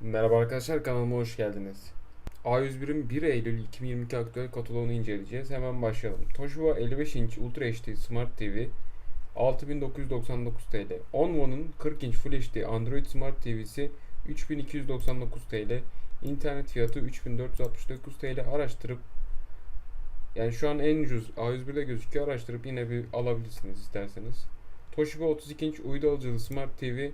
Merhaba arkadaşlar kanalıma hoş geldiniz. A101'in 1 Eylül 2022 aktüel kataloğunu inceleyeceğiz. Hemen başlayalım. Toshiba 55 inç Ultra HD Smart TV 6999 TL. Onvo'nun 40 inç Full HD Android Smart TV'si 3299 TL. İnternet fiyatı 3469 TL. Araştırıp yani şu an en ucuz A101'de gözüküyor. Araştırıp yine bir alabilirsiniz isterseniz. Toshiba 32 inç uydu alıcılı Smart TV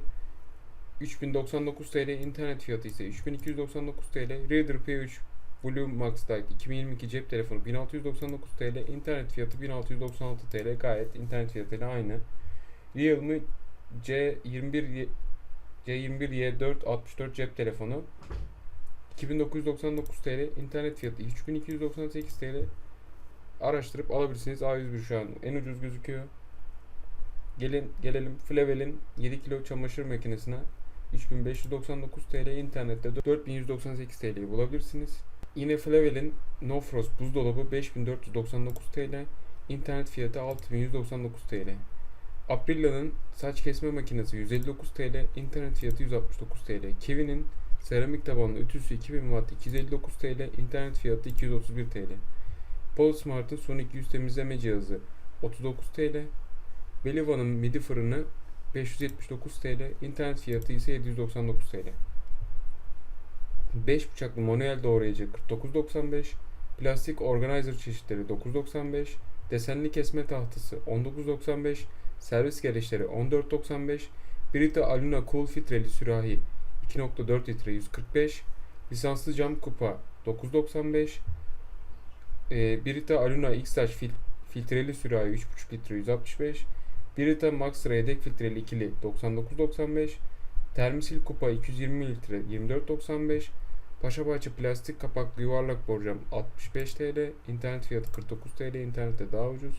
3099 TL internet fiyatı ise 3299 TL. Reader P3 Blue Max Lite 2022 cep telefonu 1699 TL. internet fiyatı 1696 TL. Gayet internet fiyatıyla aynı. Realme C21 C21Y4 64 cep telefonu 2999 TL. internet fiyatı 3298 TL. Araştırıp alabilirsiniz. A101 şu an en ucuz gözüküyor. Gelin gelelim Flevel'in 7 kilo çamaşır makinesine 3599 TL internette 4198 TL'yi bulabilirsiniz. Yine Flevel'in No Frost buzdolabı 5499 TL. internet fiyatı 6199 TL. Aprilia'nın saç kesme makinesi 159 TL. internet fiyatı 169 TL. Kevin'in seramik tabanlı ütüsü 2000 Watt 259 TL. internet fiyatı 231 TL. Polesmart'ın Sonic 100 temizleme cihazı 39 TL. Beliva'nın midi fırını 579 TL, internet fiyatı ise 799 TL. 5 bıçaklı manuel doğrayıcı 49.95, plastik organizer çeşitleri 9.95, desenli kesme tahtası 19.95, servis gereçleri 14.95, Brita Aluna Cool filtreli sürahi 2.4 litre 145, lisanslı cam kupa 9.95, e, Brita Aluna fil- filtreli sürahi 3.5 litre 165, Brita Maxtra yedek filtreli ikili 99.95, Termisil kupa 220 litre 24.95, Paşabahçe plastik kapaklı yuvarlak borcam 65 TL, internet fiyatı 49 TL, internette daha ucuz.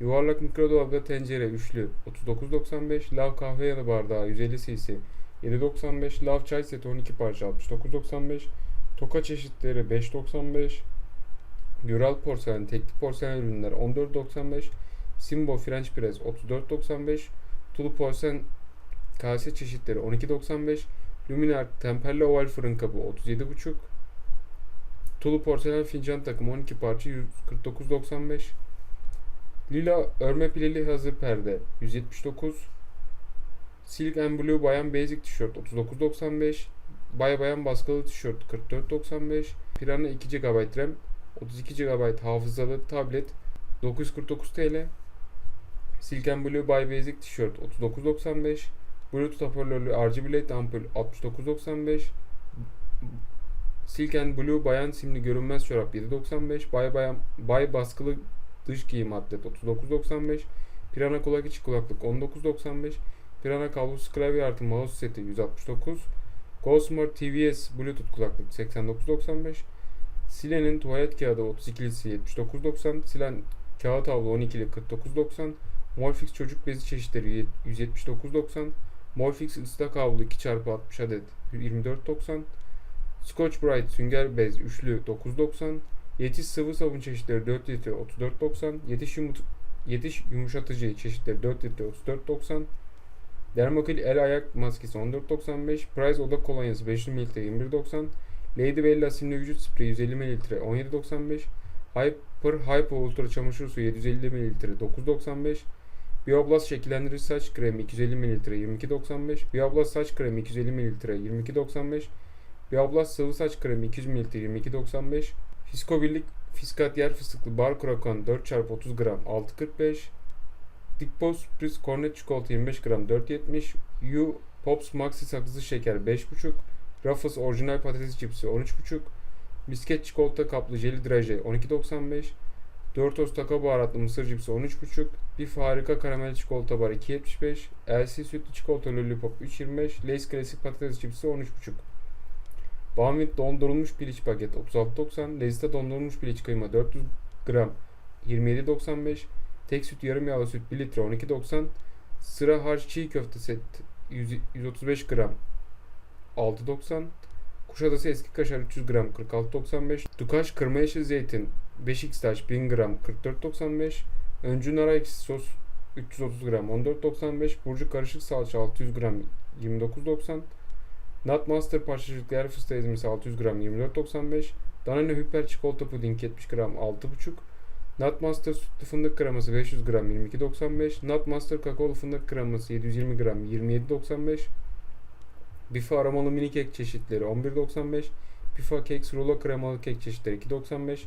Yuvarlak mikrodalga tencere üçlü 39.95, lav kahve yanı bardağı 150 cc 7.95, lav çay seti 12 parça 69.95, toka çeşitleri 5.95, Güral porselen, tekli porselen ürünler 14.95, Simbo French Press 34.95, Tulu porselen kase çeşitleri 12.95, Luminar temperli oval fırın kabı 37.5, Tulu porselen fincan takımı 12 parça 149.95, Lila örme pileli hazır perde 179, Silk and Blue bayan basic tişört 39.95, Bay bayan baskılı tişört 44.95, Pirana 2 GB RAM 32 GB hafızalı tablet 949 TL. Silk and Blue By Basic tişört 39.95. Bluetooth hoparlörlü RGB LED ampul 69.95. Silk and Blue bayan simli görünmez çorap 7.95. Bay bayan bay baskılı dış giyim atlet 39.95. Pirana kulak içi kulaklık 19.95. Pirana kablosuz klavye artı mouse seti 169. Gosmart TVS Bluetooth kulaklık 89.95. Silen'in tuvalet kağıdı 32'lisi 79.90. Silen kağıt havlu 12'li 49.90. Morfix çocuk bezi çeşitleri 179.90. Morfix ıslak havlu 2x60 adet 24.90. Scotch Brite sünger bez üçlü 9.90. Yetiş sıvı sabun çeşitleri 4 litre 34.90. Yetiş, yumut Yetiş yumuşatıcı çeşitleri 4 litre 34.90. Dermokil el ayak maskesi 14.95. Price oda kolonyası 500 ml 21.90. Lady Bella simli vücut spreyi 150 ml 17.95. Hyper Hypo Ultra çamaşır suyu 750 ml 9.95. Bioblast şekillendirici saç kremi 250 ml 22.95. Bioblast saç kremi 250 ml 22.95. Bioblast sıvı saç kremi 200 ml 22.95. Fisko Birlik Fiskat yer fıstıklı bar krokan 4x30 gram 6.45. Dikpos Sürpriz Kornet çikolata 25 gram 4.70. U Pops Maxi sakızlı şeker 5.5. Ruffles orijinal patates cipsi 13.5. Bisket çikolata kaplı jeli draje 12.95. Doritos taka baharatlı mısır cipsi 13.5. Bir harika karamel çikolata bar 2.75. LC sütlü çikolata lollipop 3.25. Lay's klasik patates cipsi 13.5. Banvit dondurulmuş piliç paket 36.90. Lezita dondurulmuş piliç kıyma 400 gram 27.95. Tek süt yarım yağlı süt 1 litre 12.90. Sıra harç çiğ köfte set 100 135 gram 6.90. Kuşadası eski kaşar 300 gram 46.95. Dukaş kırma yeşil zeytin 5x taş 1000 gram 44.95. Öncü nara ekşisi sos 330 gram 14.95. Burcu karışık salça 600 gram 29.90. Nutmaster parçacıklı yer fıstığı ezmesi 600 gram 24.95. Danone Hüper çikolata puding 70 gram 6.5. Nutmaster sütlü fındık kreması 500 gram 22.95. Nutmaster kakaolu fındık kreması 720 gram 27.95. Bifa aromalı mini kek çeşitleri 11.95. Bifa Cakes rulo kremalı kek çeşitleri 2.95.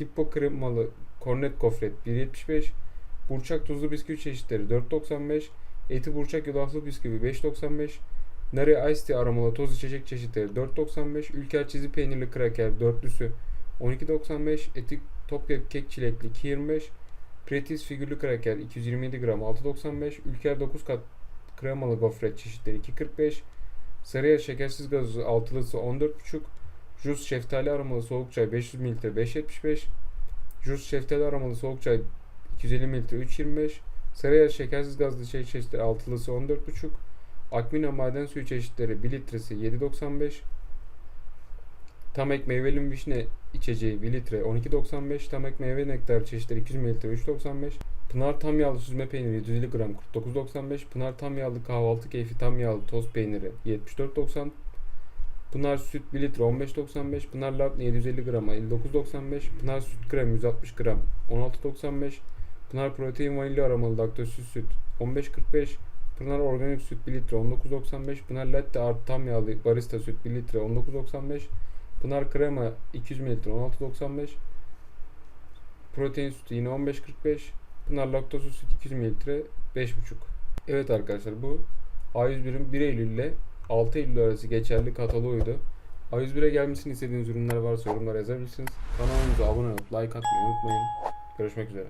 Tipo kremalı kornet gofret 1.75. Burçak tuzlu bisküvi çeşitleri 4.95. Eti burçak yulaflı bisküvi 5.95. Nare Ice Tea aromalı toz içecek çeşitleri 4.95. Ülker çizi peynirli kraker dörtlüsü 12.95. Eti Topkek kek çilekli 2.25. Pretis figürlü kraker 227 gram 6.95. Ülker 9 kat kremalı gofret çeşitleri 2.45. Sarıyer şekersiz gazozu altılısı 14.5. Jus şeftali aromalı soğuk çay 500 ml 5.75. Jus şeftali aromalı soğuk çay 250 ml 3.25. Sarıyer şekersiz gazlı çay çeşitleri altılısı 14.5. Akmina maden suyu çeşitleri 1 litresi 7.95. Tamek meyveli vişne içeceği 1 litre 12.95. Tamek meyve nektarı çeşitleri 200 ml 3.95. Pınar tam yağlı süzme peyniri 750 gram 49.95. Pınar tam yağlı kahvaltı keyfi tam yağlı toz peyniri 74.90. Pınar süt 1 litre 15.95. Pınar labne 750 grama 59.95. Pınar süt krem 160 gram 16.95. Pınar protein vanilya aromalı laktozsüz süt 15.45. Pınar organik süt 1 litre 19.95. Pınar latte artı tam yağlı barista süt 1 litre 19.95. Pınar krema 200 ml 16.95. Protein sütü yine 15.45. Pınar laktozsuz süt 200 ml 5.5. Evet arkadaşlar bu A101'in 1 Eylül ile 6 Eylül arası geçerli kataloğuydu. A101'e gelmesini istediğiniz ürünler varsa yorumlara yazabilirsiniz. Kanalımıza abone olup like atmayı unutmayın. Görüşmek üzere.